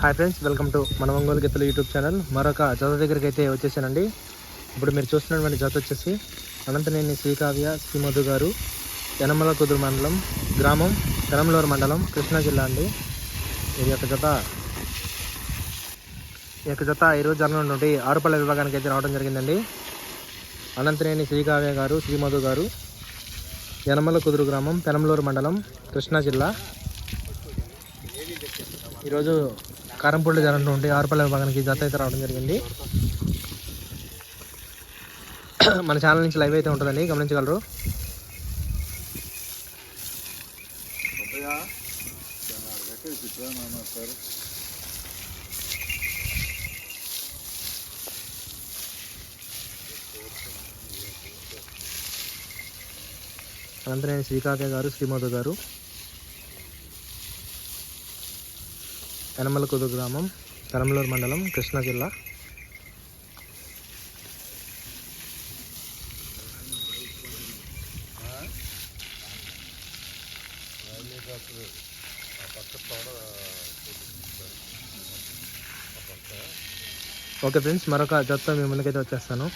Hi friends welcome to మన ఒంగోలు గీతలు YouTube channel మరొక జత దగ్గరికి అయితే వచ్చేసానండి. ఇప్పుడు మీరు చూస్తున్నటువంటి జత వచ్చేసి అనంతనేని శ్రీకావ్య శ్రీమధు గారు యనమల కుదురు మండలం గ్రామం పెనంలూరు మండలం కృష్ణా జిల్లా అండి. ఇది యొక్క జత ఈ యొక్క జత ఈరోజు జరగనున్నటువంటి ఆరుపల్లె విభాగానికి అయితే రావడం జరిగిందండి. అనంతనేని శ్రీకావ్య గారు శ్రీమధు గారు యనమల కుదురు గ్రామం పెనంలూరు మండలం కృష్ణా జిల్లా. ఈరోజు కారంపూడి జనం నుండి ఆరుపల్లి విభాగానికి జత అయితే రావడం జరిగింది. మన ఛానల్ నుంచి లైవ్ అయితే ఉంటుందండి గమనించగలరు. అనంతరం శ్రీకాకే గారు శ్రీమాధవ్ గారు. యనమలకుదు గ్రామం పెరంలూరు మండలం కృష్ణా జిల్లా. ఓకే ఫ్రెండ్స్ మరొక జత మీ ముందుకైతే వచ్చేస్తాను.